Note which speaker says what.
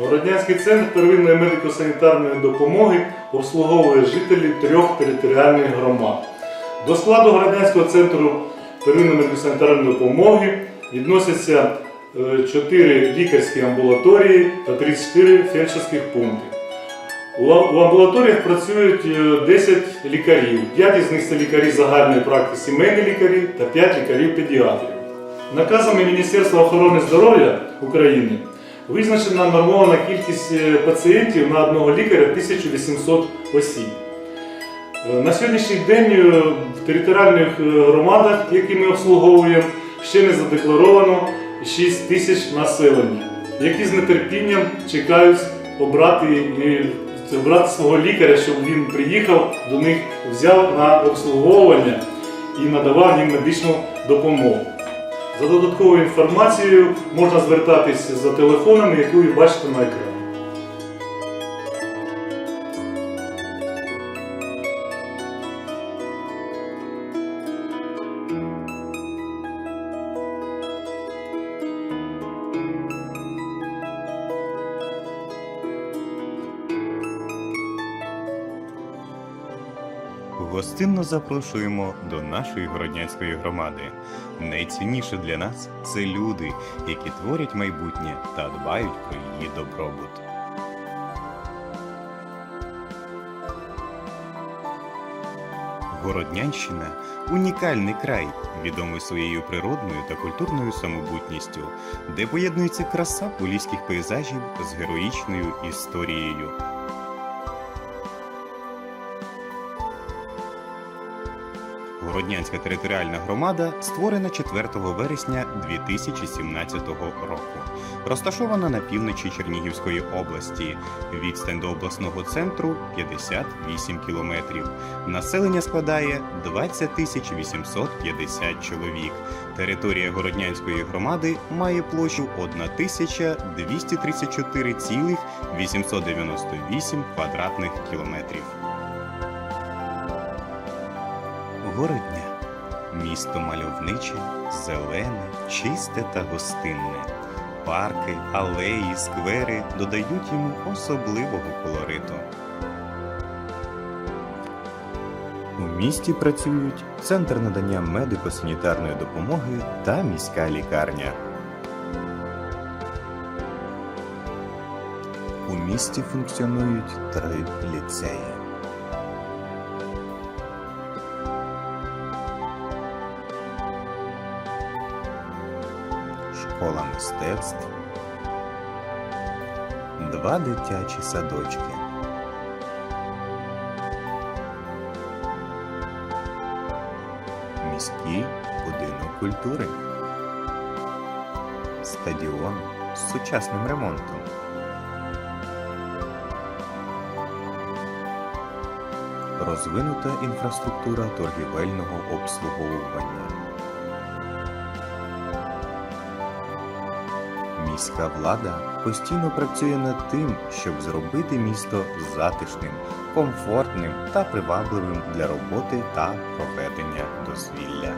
Speaker 1: Городнянський центр первинної медико-санітарної допомоги обслуговує жителів трьох територіальних громад. До складу Городнянського центру первинної медико-санітарної допомоги відносяться 4 лікарські амбулаторії та 34 фельдшерських пункти. У амбулаторіях працюють е, 10 лікарів. 5 із них це лікарі загальної практики, сімейні лікарі та 5 лікарів педіатрів. Наказами Міністерства охорони здоров'я України визначена нормована кількість е, пацієнтів на одного лікаря 1800 осіб. Е, На сьогоднішній день е, в територіальних громадах, які ми обслуговуємо, ще не задекларовано 6 тисяч населення, які з нетерпінням чекають обрати, обрати свого лікаря, щоб він приїхав до них, взяв на обслуговування і надавав їм медичну допомогу. За додатковою інформацією можна звертатись за телефонами, які ви бачите на екрані.
Speaker 2: Гостинно запрошуємо до нашої городнянської громади. Найцінніше для нас це люди, які творять майбутнє та дбають про її добробут. Городнянщина унікальний край, відомий своєю природною та культурною самобутністю, де поєднується краса поліських пейзажів з героїчною історією. Городнянська територіальна громада створена 4 вересня 2017 року. Розташована на півночі Чернігівської області. Відстань до обласного центру 58 кілометрів. Населення складає 20 тисяч 850 чоловік. Територія Городнянської громади має площу 1234,898 квадратних кілометрів. Городня місто мальовниче, зелене, чисте та гостинне. Парки, алеї, сквери додають йому особливого колориту. У місті працюють центр надання медико-санітарної допомоги та міська лікарня. У місті функціонують три ліцеї. Школа мистецтв, два дитячі садочки. Міський будинок культури, стадіон з сучасним ремонтом. Розвинута інфраструктура торгівельного обслуговування. Міська влада постійно працює над тим, щоб зробити місто затишним, комфортним та привабливим для роботи та проведення дозвілля.